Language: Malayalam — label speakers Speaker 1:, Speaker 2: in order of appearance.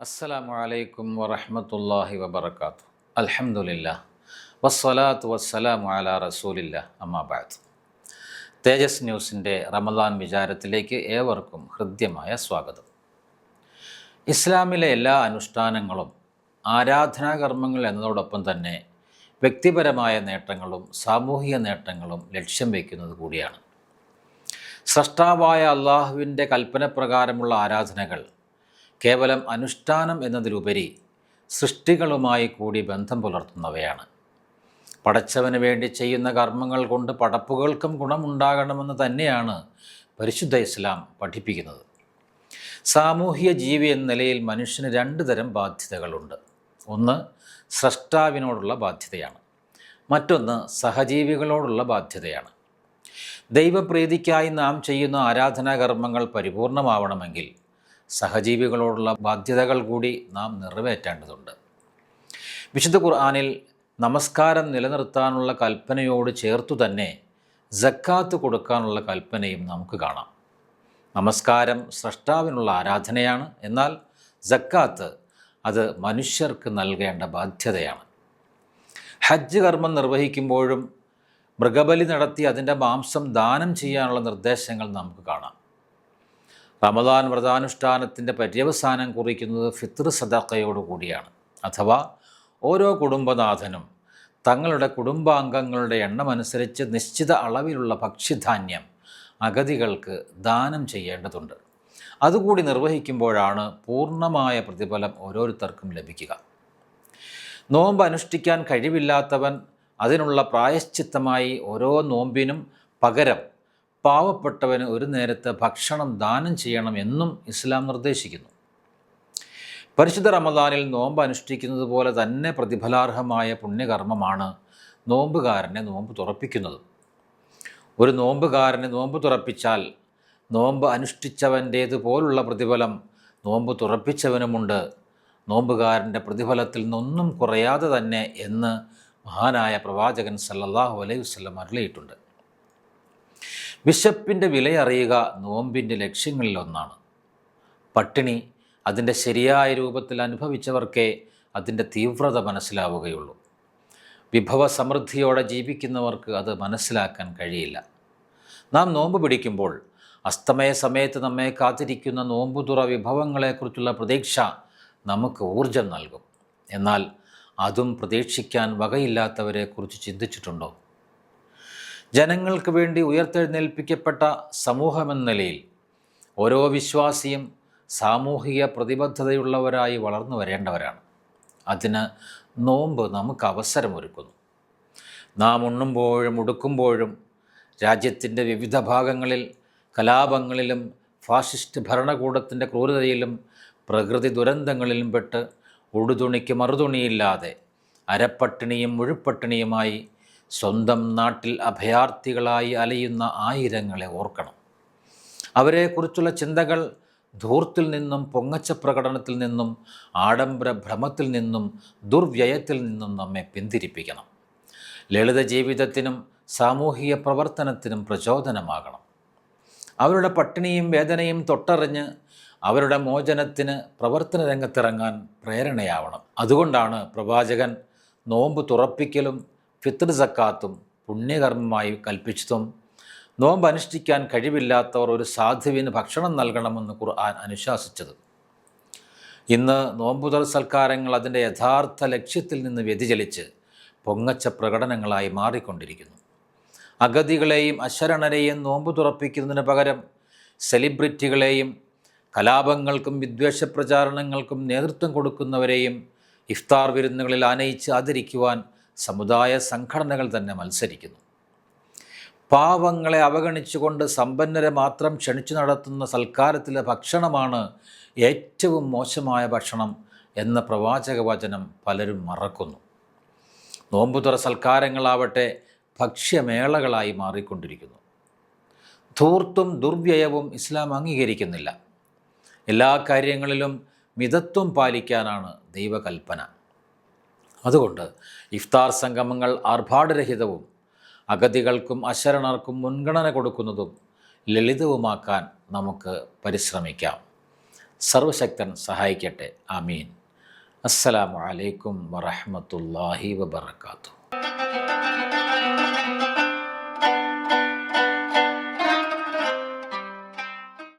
Speaker 1: അസ്സലാമു അലൈക്കും വറഹ്മത്തുള്ളാഹി വബർക്കാത്തു അലഹമുല്ല വസ്സലാത്തു വസ്സലാമു അലാ റസൂലില്ല. അമ്മാബാദ് തേജസ് ന്യൂസിന്റെ റമദാൻ വിചാരത്തിലേക്ക് ഏവർക്കും ഹൃദ്യമായ സ്വാഗതം. ഇസ്ലാമിലെ എല്ലാ അനുഷ്ഠാനങ്ങളും ആരാധനാകർമ്മങ്ങൾ എന്നതോടൊപ്പം തന്നെ വ്യക്തിപരമായ നേട്ടങ്ങളും സാമൂഹിക നേട്ടങ്ങളും ലക്ഷ്യം വയ്ക്കുന്നത് കൂടിയാണ്. സൃഷ്ടാവായ അള്ളാഹുവിന്റെ കൽപ്പനപ്രകാരമുള്ള ആരാധനകൾ കേവലം അനുഷ്ഠാനം എന്നതിലുപരി സൃഷ്ടികളുമായി കൂടി ബന്ധം പുലർത്തുന്നവയാണ്. പടച്ചവന് വേണ്ടി ചെയ്യുന്ന കർമ്മങ്ങൾ കൊണ്ട് പടപ്പുകൾക്കും ഗുണമുണ്ടാകണമെന്ന് തന്നെയാണ് പരിശുദ്ധ ഇസ്ലാം പഠിപ്പിക്കുന്നത്. സാമൂഹിക ജീവി എന്ന നിലയിൽ മനുഷ്യന് രണ്ട് തരം ബാധ്യതകളുണ്ട്. ഒന്ന് സ്രഷ്ടാവിനോടുള്ള ബാധ്യതയാണ്. മറ്റൊന്ന് സഹജീവികളോടുള്ള ബാധ്യതയാണ്. ദൈവപ്രീതിക്കായി നാം ചെയ്യുന്ന ആരാധനാകർമ്മങ്ങൾ പരിപൂർണമാവണമെങ്കിൽ സഹജീവികളോടുള്ള ബാധ്യതകൾ കൂടി നാം നിറവേറ്റേണ്ടതുണ്ട്. വിശുദ്ധ ഖുർആാനിൽ നമസ്കാരം നിലനിർത്താനുള്ള കൽപ്പനയോട് ചേർത്തു തന്നെ ജക്കാത്ത് കൊടുക്കാനുള്ള കൽപ്പനയും നമുക്ക് കാണാം. നമസ്കാരം സ്രഷ്ടാവിനുള്ള ആരാധനയാണ്. എന്നാൽ ജക്കാത്ത് അത് മനുഷ്യർക്ക് നൽകേണ്ട ബാധ്യതയാണ്. ഹജ്ജ് കർമ്മം നിർവഹിക്കുമ്പോഴും മൃഗബലി നടത്തി അതിന്റെ മാംസം ദാനം ചെയ്യാനുള്ള നിർദ്ദേശങ്ങൾ നമുക്ക് കാണാം. റമദാൻ വ്രതാനുഷ്ഠാനത്തിന്റെ പര്യവസാനം കുറിക്കുന്നത് ഫിത്ർ സദക്കയോടുകൂടിയാണ് അഥവാ ഓരോ കുടുംബനാഥനും തങ്ങളുടെ കുടുംബാംഗങ്ങളുടെ എണ്ണമനുസരിച്ച് നിശ്ചിത അളവിലുള്ള ഭക്ഷ്യധാന്യം അഗതികൾക്ക് ദാനം ചെയ്യേണ്ടതുണ്ട്. അതുകൂടി നിർവഹിക്കുമ്പോഴാണ് പൂർണമായ പ്രതിഫലം ഓരോരുത്തർക്കും ലഭിക്കുക. നോമ്പ് അനുഷ്ഠിക്കാൻ കഴിവില്ലാത്തവൻ അതിനുള്ള പ്രായശ്ചിത്തമായി ഓരോ നോമ്പിനും പകരം പാവപ്പെട്ടവന് ഒരു നേരത്തെ ഭക്ഷണം ദാനം ചെയ്യണം എന്നും ഇസ്ലാം നിർദ്ദേശിക്കുന്നു. പരിശുദ്ധ റമദാനിൽ നോമ്പ് അനുഷ്ഠിക്കുന്നത് പോലെ തന്നെ പ്രതിഫലാർഹമായ പുണ്യകർമ്മമാണ് നോമ്പുകാരനെ നോമ്പ് തുറപ്പിക്കുന്നത്. ഒരു നോമ്പുകാരനെ നോമ്പ് തുറപ്പിച്ചാൽ നോമ്പ് അനുഷ്ഠിച്ചവന്റേതുപോലുള്ള പ്രതിഫലം നോമ്പ് തുറപ്പിച്ചവനുമുണ്ട്. നോമ്പുകാരന്റെ പ്രതിഫലത്തിൽ നിന്നൊന്നും കുറയാതെ തന്നെ എന്ന് മഹാനായ പ്രവാചകൻ സല്ലല്ലാഹു അലൈഹി വസല്ലം അരുളിയിട്ടുണ്ട്. വിശപ്പിന്റെ വിലയറിയുക നോമ്പിന്റെ ലക്ഷ്യങ്ങളിലൊന്നാണ്. പട്ടിണി അതിന്റെ ശരിയായ രൂപത്തിൽ അനുഭവിച്ചവർക്കേ അതിന്റെ തീവ്രത മനസ്സിലാവുകയുള്ളൂ. വിഭവ സമൃദ്ധിയോടെ ജീവിക്കുന്നവർക്ക് അത് മനസ്സിലാക്കാൻ കഴിയില്ല. നാം നോമ്പ് പിടിക്കുമ്പോൾ അസ്തമയ സമയത്ത് നമ്മെ കാത്തിരിക്കുന്ന നോമ്പുതുറ വിഭവങ്ങളെക്കുറിച്ചുള്ള പ്രതീക്ഷ നമുക്ക് ഊർജം നൽകും. എന്നാൽ അതും പ്രതീക്ഷിക്കാൻ വകയില്ലാത്തവരെക്കുറിച്ച് ചിന്തിച്ചിട്ടുണ്ടോ? ജനങ്ങൾക്ക് വേണ്ടി ഉയർത്തെഴുന്നേൽപ്പിക്കപ്പെട്ട സമൂഹമെന്ന നിലയിൽ ഓരോ വിശ്വാസിയും സാമൂഹിക പ്രതിബദ്ധതയുള്ളവരായി വളർന്നു വരേണ്ടവരാണ്. അതിന് നോമ്പ് നമുക്ക് അവസരമൊരുക്കുന്നു. നാം ഉണ്ണുമ്പോഴും ഉടുക്കുമ്പോഴും രാജ്യത്തിന്റെ വിവിധ ഭാഗങ്ങളിൽ കലാപങ്ങളിലും ഫാസിസ്റ്റ് ഭരണകൂടത്തിന്റെ ക്രൂരതയിലും പ്രകൃതി ദുരന്തങ്ങളിലും പെട്ട് ഉടുതുണിക്ക് മറുതുണിയില്ലാതെ അരപ്പട്ടിണിയും മുഴുപ്പട്ടിണിയുമായി സ്വന്തം നാട്ടിൽ അഭയാർത്ഥികളായി അലയുന്ന ആയിരങ്ങളെ ഓർക്കണം. അവരെക്കുറിച്ചുള്ള ചിന്തകൾ ധൂർത്തിൽ നിന്നും പൊങ്ങച്ച പ്രകടനത്തിൽ നിന്നും ആഡംബര ഭ്രമത്തിൽ നിന്നും ദുർവ്യയത്തിൽ നിന്നും നമ്മെ പിന്തിരിപ്പിക്കണം. ലളിത ജീവിതത്തിനും സാമൂഹിക പ്രവർത്തനത്തിനും പ്രചോദനമാകണം. അവരുടെ പട്ടിണിയും വേദനയും തൊട്ടറിഞ്ഞ് അവരുടെ മോചനത്തിന് പ്രവർത്തന രംഗത്തിറങ്ങാൻ പ്രേരണയാവണം. അതുകൊണ്ടാണ് പ്രവാചകൻ നോമ്പ് തുറപ്പിക്കലും ഫിത്ർ സക്കാത്തും പുണ്യകർമ്മമായി കൽപ്പിച്ചതും നോമ്പ് അനുഷ്ഠിക്കാൻ കഴിവില്ലാത്തവർ ഒരു സാധുവിന് ഭക്ഷണം നൽകണമെന്ന് ഖുർആൻ അനുശാസിച്ചത്. ഇന്ന് നോമ്പുതൽ സൽക്കാരങ്ങൾ അതിന്റെ യഥാർത്ഥ ലക്ഷ്യത്തിൽ നിന്ന് വ്യതിചലിച്ച് പൊങ്ങച്ച പ്രകടനങ്ങളായി മാറിക്കൊണ്ടിരിക്കുന്നു. അഗതികളെയും അശരണരെയും നോമ്പ് തുറപ്പിക്കുന്നതിന് പകരം സെലിബ്രിറ്റികളെയും കലാപങ്ങൾക്കും വിദ്വേഷ പ്രചാരണങ്ങൾക്കും നേതൃത്വം കൊടുക്കുന്നവരെയും ഇഫ്താർ വിരുന്നുകളിൽ ആനയിച്ച് ആദരിക്കുവാൻ സമുദായ സംഘടനകൾ തന്നെ മത്സരിക്കുന്നു. പാവങ്ങളെ അവഗണിച്ചുകൊണ്ട് സമ്പന്നരെ മാത്രം ക്ഷണിച്ചു നടത്തുന്ന സൽക്കാരത്തിലെ ഭക്ഷണമാണ് ഏറ്റവും മോശമായ ഭക്ഷണം എന്ന പ്രവാചക വചനം പലരും മറക്കുന്നു. നോമ്പുതുറ സൽക്കാരങ്ങളാവട്ടെ ഭക്ഷ്യമേളകളായി മാറിക്കൊണ്ടിരിക്കുന്നു. ധൂർത്തും ദുർവ്യയവും ഇസ്ലാം അംഗീകരിക്കുന്നില്ല. എല്ലാ കാര്യങ്ങളിലും മിതത്വം പാലിക്കാനാണ് ദൈവകൽപ്പന. അതുകൊണ്ട് ഇഫ്താർ സംഗമങ്ങൾ ആർഭാടരഹിതവും അഗതികൾക്കും അശരണർക്കും മുൻഗണന കൊടുക്കുന്നതും ലളിതവുമാക്കാൻ നമുക്ക് പരിശ്രമിക്കാം. സർവശക്തൻ സഹായിക്കട്ടെ. ആമീൻ. അസ്സലാമു അലൈക്കും വറഹ്മത്തുള്ളാഹി വബർക്കാത്തു